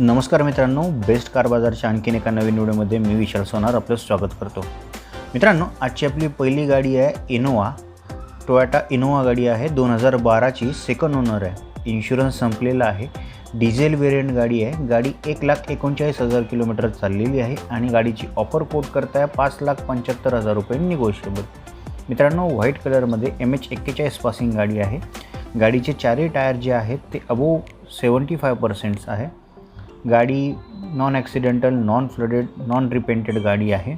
नमस्कार मित्रांनो best car बाजारच्या आणखीन एका नवीन व्हिडिओमध्ये मी विशाल सोनार आपलं स्वागत करतो. मित्रांनो आजची आपली पहिली गाडी आहे इनोवा. टोयोटा इनोवा गाडी आहे दोन हजार बाराची सेकंड ओनर आहे. इन्शुरन्स संपलेला आहे. डिझेल वेरियंट गाडी आहे. गाडी एक लाख एकोणचाळीस हजार किलोमीटर चाललेली आहे आणि गाडीची ऑफर कोट करताय पाच लाख पंच्याहत्तर हजार रुपये निगोशिएबल मित्रांनो व्हाईट कलरमध्ये एम एच एक्केचाळीस पासिंग गाडी आहे. गाडीचे चारही टायर जे आहेत ते अबोव सेवन्टी फाय पर्सेंट्स आहे. गाडी non accidental non flooded non repainted गाडी आहे.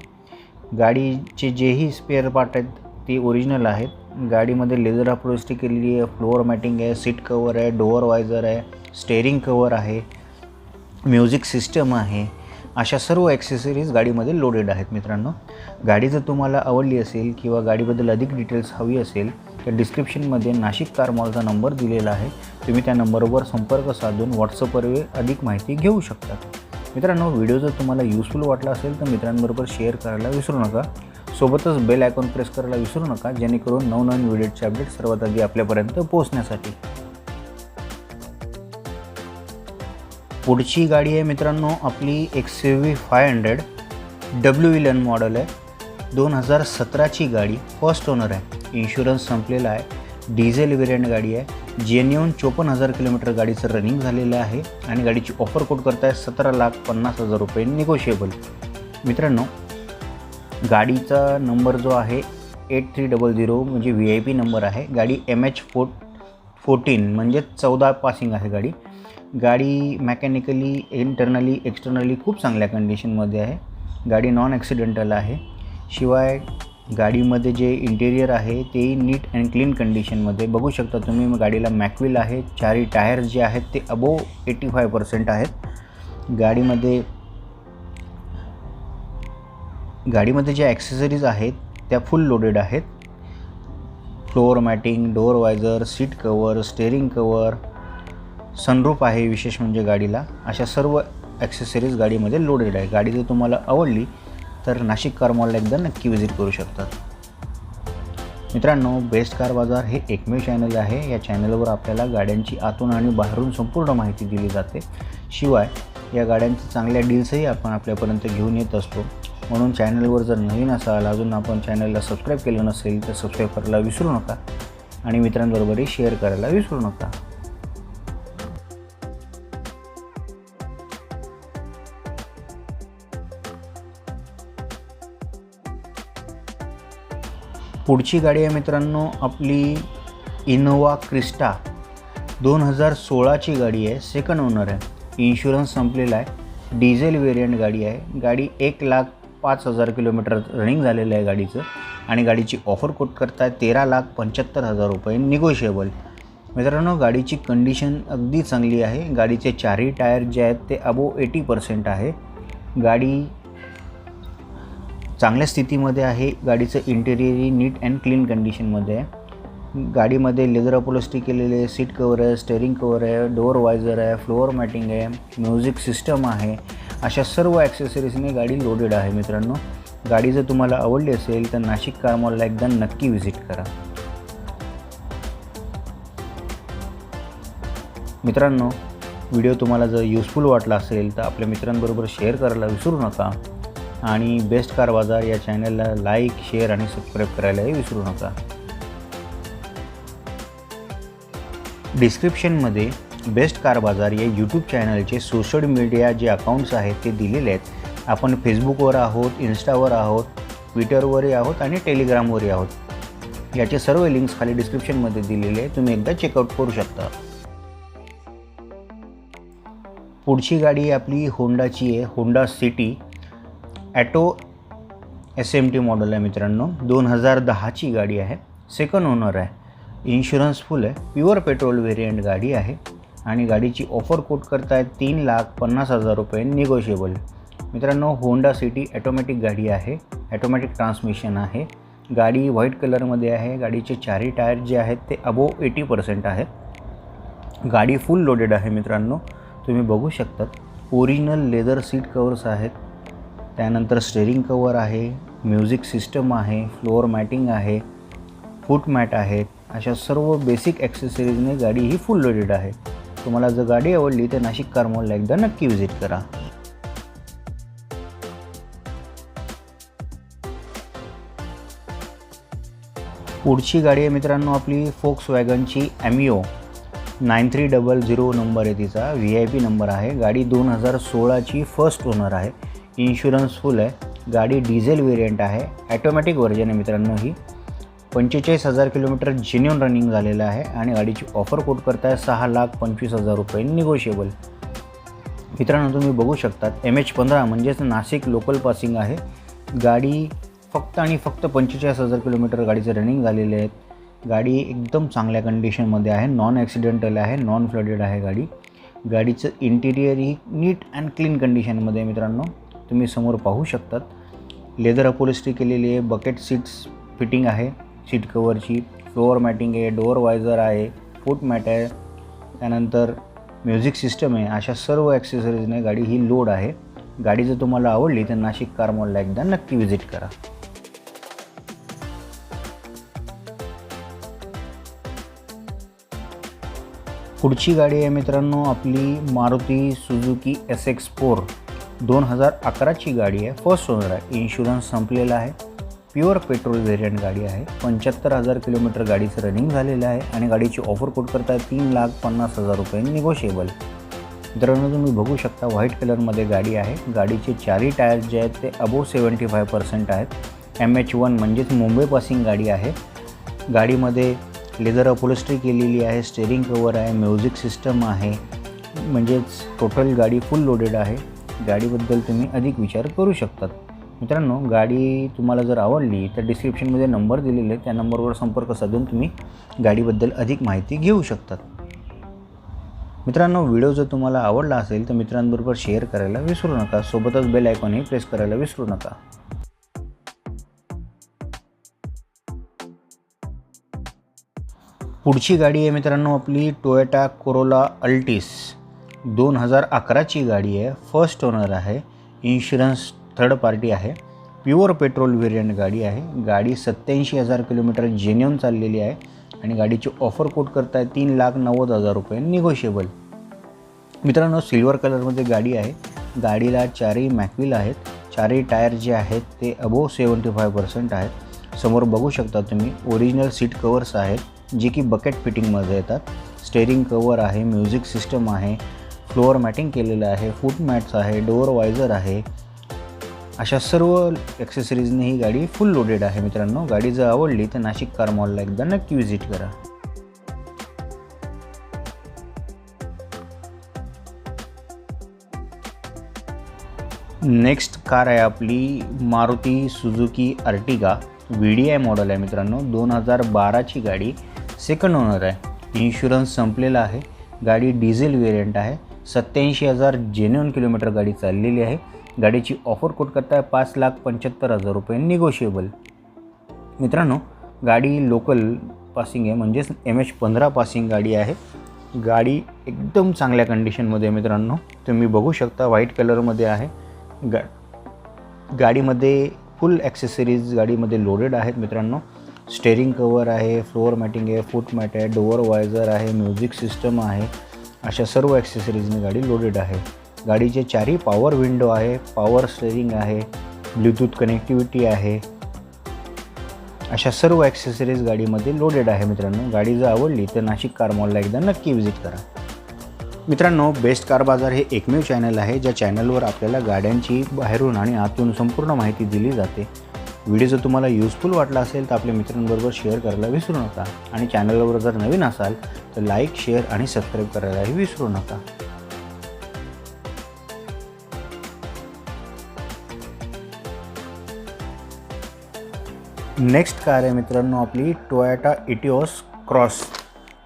गाडीचे जेही स्पेअर पार्ट आहेत ते ओरिजिनल आहेत. गाडीमध्ये लेदर अप्रोस्टी केलेली आहे फ्लोअर मॅटिंग आहे सीट कवर आहे डोअर वायझर आहे स्टेअरिंग कवर आहे म्युझिक सिस्टम आहे. अशा सर्व ॲक्सेसरीज गाडीमध्ये लोडेड आहेत मित्रांनो. गाडी जर तुम्हाला आवडली असेल किंवा गाडीबद्दल अधिक डिटेल्स हवी असेल तर डिस्क्रिप्शनमध्ये नाशिक कार मॉलचा नंबर दिलेला आहे. तुम्ही त्या नंबरवर संपर्क साधून व्हॉट्सअपवरही अधिक माहिती घेऊ शकता. मित्रांनो व्हिडिओ जर तुम्हाला युजफुल वाटला असेल तर मित्रांबरोबर शेअर करायला विसरू नका. सोबतच बेल आयकॉन प्रेस करायला विसरू नका जेणेकरून नवनवीन व्हिडिओचे अपडेट सर्वात आधी आपल्यापर्यंत पोहोचण्यासाठी. पुढची गाडी आहे मित्रांनो आपली X U V five hundred W eleven model आहे. दोन हजार सतराची गाडी फर्स्ट ओनर आहे. इन्शुरन्स संपलेला आहे. डिझेल वेरियंट गाडी आहे. जेन्युन चोपन्न हजार किलोमीटर गाडीचं रनिंग झालेलं आहे आणि गाडीची ऑफर कोट करताय सतरा लाख पन्नास हजार रुपये निगोशिएबल मित्रांनो गाडीचा नंबर जो आहे एट थ्री डबल झिरो म्हणजे व्ही आय पी नंबर आहे. गाडी एम एच फो फोर्टीन म्हणजे चौदा पासिंग आहे गाडी. गाडी मॅकॅनिकली इंटरनली एक्सटर्नली खूप चांगल्या कंडिशनमध्ये आहे. गाडी नॉन ॲक्सिडेंटल आहे. शिवाय गाडीमध्ये जे इंटेरियर आहे तेही नीट अँड क्लीन कंडिशनमध्ये बघू शकता तुम्ही मग गाडीला मॅकविल आहे चारही टायर्स जे आहेत ते अबोव एटी फाय पर्सेंट आहेत. गाडीमध्ये गाडीमध्ये ज्या ॲक्सेसरीज आहेत त्या फुल लोडेड आहेत. Floor matting door visor seat cover steering cover sunroof आहे विशेष म्हणजे गाडीला. अशा सर्व ॲक्सेसरीज गाडीमध्ये लोडेड आहे. गाडी जर तुम्हाला आवडली तर नाशिक कार मॉलला एकदा नक्की विजिट करू शकतात. मित्रांनो बेस्ट कार बाजार हे एकमेव चॅनल आहे. या चॅनलवर आपल्याला गाड्यांची आतून आणि बाहेरून संपूर्ण माहिती दिली जाते. शिवाय या गाड्यांच्या चांगल्या डील्सही आपण आपल्यापर्यंत घेऊन येत असतो. म्हणून चॅनलवर जर नवीन असाल अजून आपण चॅनलला सबस्क्राईब केलं नसेल तर सबस्क्राईब करायला विसरू नका. आणि मित्रांबरोबरही शेअर करायला विसरू नका. पुढची गाडी आहे मित्रांनो आपली इनोवा क्रिस्टा. दोन हजार सोळाची गाडी आहे सेकंड ओनर आहे. इन्शुरन्स संपलेला आहे. डिझेल वेरियंट गाडी आहे. गाडी एक लाख पाच हजार किलोमीटर रनिंग झालेलं आहे गाडीचं. आणि गाडीची ऑफर कोट करताय तेरा लाख पंच्याहत्तर हजार रुपये निगोशिएबल मित्रांनो गाडीची कंडिशन अगदी चांगली आहे. गाडीचे चारही टायर जे आहेत ते अबोव एटी पर्सेंट आहे. गाडी चांगल्या स्थितीमध्ये आहे. गाडीचं इंटेरियरही नीट अँड क्लीन कंडिशनमध्ये आहे. गाडीमध्ये लेदर अपोलोस्टी केलेले आहे सीट कवर आहे स्टेअरिंग कवर आहे डोअर वायझर आहे फ्लोअर मॅटिंग आहे म्युझिक सिस्टम आहे. अशा सर्व ॲक्सेसरीजने गाडी लोडेड आहे मित्रांनो. गाडी जर तुम्हाला आवडली असेल तर नाशिक कारमॉलला एकदा नक्की व्हिजिट करा. मित्रांनो व्हिडिओ तुम्हाला जर युजफुल वाटला असेल तर आपल्या मित्रांबरोबर शेअर करायला विसरू नका. आणि बेस्ट कार बाजार या चॅनलला लाईक शेअर आणि सबस्क्राईब करायलाही विसरू नका. डिस्क्रिप्शनमध्ये बेस्ट कार बाजार या यूट्यूब चॅनलचे सोशल मीडिया जे अकाउंट्स आहेत ते दिलेले आहेत. आपण फेसबुकवर आहोत इन्स्टावर आहोत ट्विटरवरही आहोत आणि टेलिग्रामवरही आहोत. याचे सर्व लिंक्स खाली डिस्क्रिप्शनमध्ये दिलेले आहे तुम्ही एकदा चेकआउट करू शकता. पुढची गाडी आपली होंडाची आहे. Honda City auto S M T model आहे मित्रांनो. दोन हजार दहाची गाडी आहे. सेकंड ओनर आहे. इन्शुरन्स फुल आहे. प्युअर पेट्रोल व्हेरियंट गाडी आहे. आणि गाडीची ऑफर कोट करतायत तीन लाख पन्नास हजार रुपये निगोशिएबल मित्रांनो होंडा सिटी ॲटोमॅटिक गाडी आहे. ॲटोमॅटिक ट्रान्समिशन आहे. गाडी व्हाईट कलरमध्ये आहे. गाडीचे चारही टायर जे आहेत ते अबोव एटी पर्सेंट आहेत गाडी फुल लोडेड आहे मित्रांनो. तुम्ही बघू शकतात. ओरिजिनल लेदर सीट कवर्स आहेत. त्यानंतर स्टेरिंग कवर आहे म्युझिक सिस्टम आहे फ्लोअर मॅटिंग आहे फूट मॅट आहेत अशा सर्व बेसिक ॲक्सेसरीजने गाडी ही फुल लोडेड आहे. तुम्हाला जर गाडी आवडली तर नाशिक कारमॉलला एकदा नक्की व्हिजिट करा. पुढची गाडी आहे मित्रांनो आपली फोक्स वॅगनची Ameo nine three double zero number आहे तिचा व्ही आय पी नंबर आहे. गाडी दोन हजार सोळाची फर्स्ट ओनर आहे. इन्शुरन्स फुल आहे. गाडी डिझेल वेरियंट आहे. ॲटोमॅटिक व्हर्जन आहे मित्रांनो ही. पंचेचाळीस हजार किलोमीटर जेन्युन रनिंग झालेलं आहे आणि गाडीची ऑफर कोट करताय सहा लाख पंचवीस हजार रुपये निगोशिएबल मित्रांनो तुम्ही बघू शकतात एम एच पंधरा म्हणजेच नाशिक लोकल पासिंग आहे. गाडी फक्त आणि फक्त पंचेचाळीस हजार किलोमीटर गाडीचं रनिंग झालेले आहेत गाडी एकदम चांगल्या कंडिशनमध्ये आहे. नॉन ॲक्सिडेंटल आहे नॉन फ्लडेड आहे गाडी. गाडीचं इंटिरियर ही नीट अँड क्लीन कंडिशनमध्ये आहे मित्रांनो. तुम्ही समोर पाहू शकतात. लेदर अपोलिस्ट्री केलेली आहे बकेट सीट्स फिटिंग आहे सीट कवरची फ्लोअर मॅटिंग आहे डोअर वायझर आहे फूट मॅट आहे. त्यानंतर म्युझिक सिस्टम आहे अशा सर्व ॲक्सेसरीजने गाडी ही लोड आहे. गाडी जर तुम्हाला आवडली तर नाशिक कार मॉलला एकदा नक्की व्हिजिट करा. पुढची गाडी आहे मित्रांनो आपली Maruti Suzuki S X four दोन हजार अकराची गाडी आहे. फर्स्ट ओनर आहे. इन्शुरन्स संपलेला आहे. प्युअर पेट्रोल व्हेरियंट गाडी आहे. पंच्याहत्तर हजार किलोमीटर गाडीचं रनिंग झालेलं आहे आणि गाडीची ऑफर कोट करताय तीन लाख पन्नास हजार रुपये निगोशिएबल मित्रांनो तुम्ही बघू शकता व्हाईट कलरमध्ये गाडी आहे. गाडीचे चारही टायर्स जे आहेत ते अबोव सेवन्टी फाय पर्सेंट आहेत. एम एच वन म्हणजेच मुंबई पासिंग गाडी आहे. गाडीमध्ये लेदर अपोलिस्ट्री केलेली आहे स्टेअरिंग कवर आहे म्युझिक सिस्टम आहे. म्हणजेच टोटल गाडी फुल लोडेड आहे. गाडीबद्दल तुम्ही अधिक विचार करू शकतात. मित्रांनो गाडी तुम्हाला जर आवडली तर डिस्क्रिप्शनमध्ये नंबर दिलेले त्या नंबरवर संपर्क साधून तुम्ही गाडीबद्दल अधिक माहिती घेऊ शकतात. मित्रांनो व्हिडिओ जर तुम्हाला आवडला असेल तर मित्रांबरोबर शेअर करायला विसरू नका. सोबतच बेल आयकॉनही प्रेस करायला विसरू नका. पुढची गाडी आहे मित्रांनो आपली टोयोटा कोरोला अल्टिस दोन हजार अकराची गाडी आहे. फर्स्ट ओनर आहे. इन्शुरन्स थर्ड पार्टी आहे. प्युअर पेट्रोल व्हेरियंट गाडी आहे. गाडी सत्याऐंशी हजार किलोमीटर जेन्युन चाललेली आहे. आणि गाडीची ऑफर कोट करताय तीन लाख नव्वद हजार रुपये निगोशिएबल मित्रांनो सिल्वर कलरमध्ये गाडी आहे. गाडीला चारही मॅकविल आहेत. चारही टायर जे आहेत ते अबोव सेवन्टी फाय पर्सेंट आहेत. समोर बघू शकता तुम्ही ओरिजिनल सीट कवर्स आहेत जे की बकेट फिटिंगमध्ये येतात. स्टेअरिंग कवर आहे म्युझिक सिस्टम आहे फ्लोअर मॅटिंग केलेलं आहे फूट मॅट्स आहे डोअर वायझर आहे. अशा सर्व ॲक्सेसरीजने ही गाडी फुल लोडेड आहे मित्रांनो. गाडी जर आवडली तर नाशिक कार मॉलला एकदा नक्की व्हिजिट करा. नेक्स्ट कार आहे आपली Maruti Suzuki Ertiga V D I model आहे मित्रांनो. दोन हजार बाराची गाडी. सेकंड ओनर आहे. इन्शुरन्स संपलेला आहे. गाडी डिझेल वेरियंट आहे. सत्याऐंशी हजार जेन्युन किलोमीटर गाडी चाललेली आहे. गाडीची ऑफर कोट करताय पाच लाख पंच्याहत्तर हजार रुपये निगोशिएबल मित्रांनो गाडी लोकल पासिंग आहे म्हणजेच एम एच पंधरा पासिंग गाडी आहे. गाडी एकदम चांगल्या कंडिशनमध्ये आहे मित्रांनो. तुम्ही बघू शकता व्हाईट कलरमध्ये आहे. गा गाडीमध्ये फुल ॲक्सेसरीज गाडीमध्ये लोडेड आहेत मित्रांनो. स्टेअरिंग कवर आहे फ्लोअर मॅटिंग आहे फूट मॅट आहे डोअर वायझर आहे म्युझिक सिस्टम आहे. अशा सर्व ॲक्सेसरीजने गाडी लोडेड आहे. गाडीचे चारही पॉवर विंडो आहे पॉवर स्टेरिंग आहे ब्लूटूथ कनेक्टिव्हिटी आहे. अशा सर्व ॲक्सेसरीज गाडीमध्ये लोडेड आहे मित्रांनो. गाडी जर आवडली तर नाशिक कार मॉलला एकदा नक्की व्हिजिट करा. मित्रांनो बेस्ट कार बाजार हे एकमेव चॅनल आहे ज्या चॅनलवर आपल्याला गाड्यांची बाहेरून आणि आतून संपूर्ण माहिती दिली जाते. व्हिडिओ जर तुम्हाला युजफुल वाटला असेल तर आपल्या मित्रांबरोबर शेअर करायला विसरू नका. आणि चॅनलवर जर नवीन असाल तर लाईक शेअर आणि सबस्क्राईब करायलाही विसरू नका. नेक्स्ट कार आहे मित्रांनो आपली टोयोटा इटिओस क्रॉस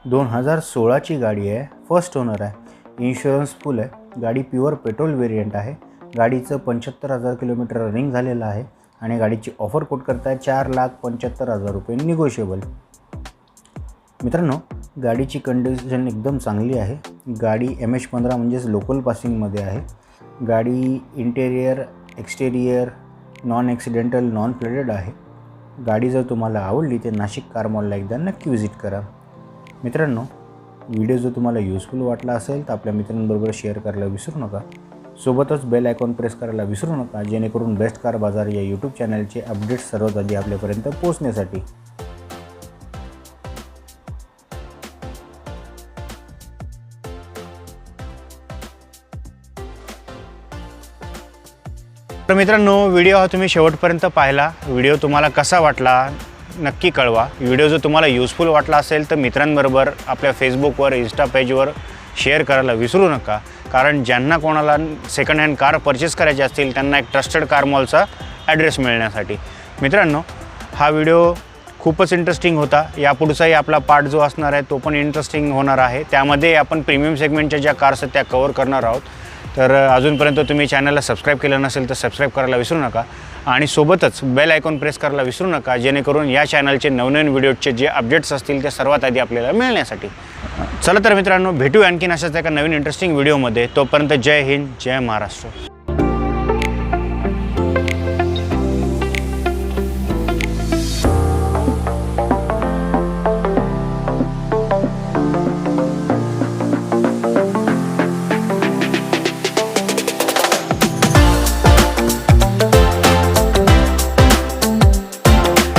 दोन हजार सोळाची गाडी आहे. फर्स्ट ओनर आहे. इन्शुरन्स फुल आहे. गाडी प्युअर पेट्रोल वेरियंट आहे. गाडीचं पंच्याहत्तर हजार किलोमीटर रनिंग झालेलं आहे. आणि गाडीची ऑफर कोट करताय चार लाख पंच्याहत्तर हजार रुपये निगोशिएबल मित्रांनो गाडीची कंडिशन एकदम चांगली आहे. गाडी एम एच पंधरा म्हणजेच लोकल पासिंगमध्ये आहे. गाडी interior exterior non accidental non flooded आहे. गाडी जर तुम्हाला आवडली तर नाशिक कार मॉलला एकदा नक्की व्हिजिट करा. मित्रांनो व्हिडिओ जर तुम्हाला युजफुल वाटला असेल तर आपल्या मित्रांबरोबर शेअर करायला विसरू नका. सोबतच बेल आयकॉन प्रेस करायला विसरू नका जेणेकरून बेस्ट कार बाजार या यूट्यूब चॅनलचे अपडेट्स सर्वात आधी आपल्यापर्यंत पोहोचण्यासाठी. तर मित्रांनो व्हिडिओ हा तुम्ही शेवटपर्यंत पाहिला. व्हिडिओ तुम्हाला कसा वाटला नक्की कळवा. व्हिडिओ जर तुम्हाला युजफुल वाटला असेल तर मित्रांबरोबर आपल्या फेसबुकवर इन्स्टा पेजवर शेअर करायला विसरू नका. कारण ज्यांना कोणाला सेकंड हँड कार परचेस करायची असतील त्यांना एक ट्रस्टेड कार मॉलचा ॲड्रेस मिळण्यासाठी. मित्रांनो हा व्हिडिओ खूपच इंटरेस्टिंग होता. यापुढचाही आपला पार्ट जो असणार आहे तो पण इंटरेस्टिंग होणार आहे. त्यामध्ये आपण प्रीमियम सेगमेंटच्या ज्या कार्स आहेत त्या कवर करणार आहोत. तर अजूनपर्यंत तुम्ही चॅनलला सबस्क्राईब केलं नसेल तर सबस्क्राईब करायला विसरू नका. आणि सोबतच बेल आयकॉन प्रेस करायला विसरू नका जेणेकरून या चॅनलचे नवनवीन व्हिडिओचे जे अपडेट्स असतील ते सर्वात आधी आपल्याला मिळण्यासाठी. चला तर मित्रांनो भेटू आणखीन अशाच एका नवीन इंटरेस्टिंग व्हिडिओमध्ये तोपर्यंत जय हिंद जय महाराष्ट्र.